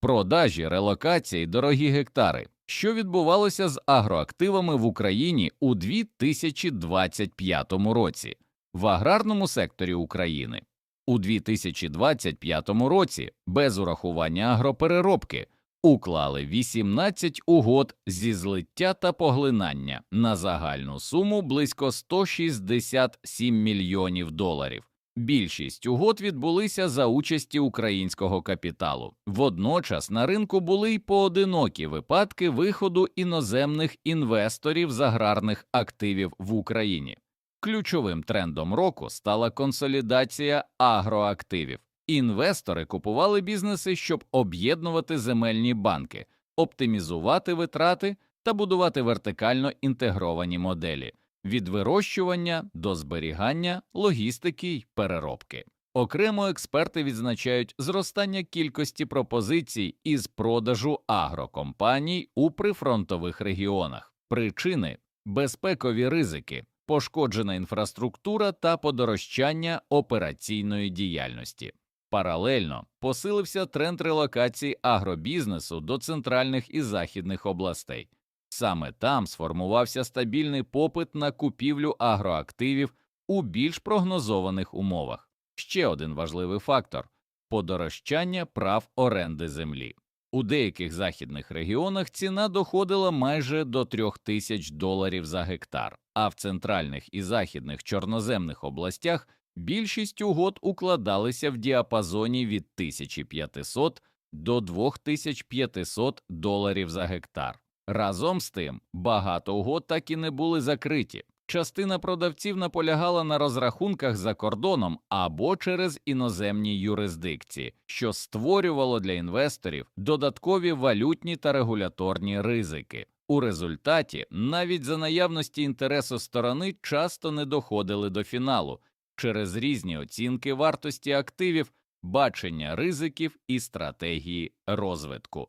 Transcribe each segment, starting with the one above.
продажі, релокації, дорогі гектари. Що відбувалося з агроактивами в Україні у 2025 році в аграрному секторі України? У 2025 році без урахування агропереробки уклали 18 угод зі злиття та поглинання на загальну суму близько 167 мільйонів доларів. Більшість угод відбулися за участі українського капіталу. Водночас на ринку були й поодинокі випадки виходу іноземних інвесторів з аграрних активів в Україні. Ключовим трендом року стала консолідація агроактивів. Інвестори купували бізнеси, щоб об'єднувати земельні банки, оптимізувати витрати та будувати вертикально інтегровані моделі від вирощування до зберігання, логістики й переробки. Окремо експерти відзначають зростання кількості пропозицій із продажу агрокомпаній у прифронтових регіонах, причини безпекові ризики, пошкоджена інфраструктура та подорожчання операційної діяльності. Паралельно посилився тренд релокації агробізнесу до центральних і західних областей. Саме там сформувався стабільний попит на купівлю агроактивів у більш прогнозованих умовах. Ще один важливий фактор подорожчання прав оренди землі. У деяких західних регіонах ціна доходила майже до трьох тисяч доларів за гектар, а в центральних і західних чорноземних областях більшість угод укладалися в діапазоні від 1500 до 2500 доларів за гектар. Разом з тим, багато угод так і не були закриті. Частина продавців наполягала на розрахунках за кордоном або через іноземні юрисдикції, що створювало для інвесторів додаткові валютні та регуляторні ризики. У результаті навіть за наявності інтересу сторони часто не доходили до фіналу через різні оцінки вартості активів, бачення ризиків і стратегії розвитку.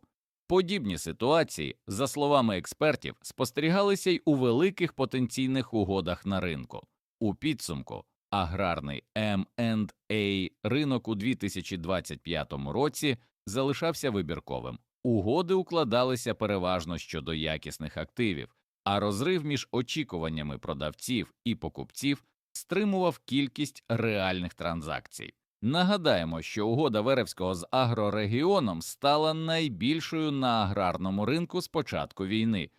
Подібні ситуації, за словами експертів, спостерігалися й у великих потенційних угодах на ринку. У підсумку аграрний M&A ринок у 2025 році залишався вибірковим. Угоди укладалися переважно щодо якісних активів, а розрив між очікуваннями продавців і покупців стримував кількість реальних транзакцій. Нагадаємо, що угода Веревського з агрорегіоном стала найбільшою на аграрному ринку з початку війни,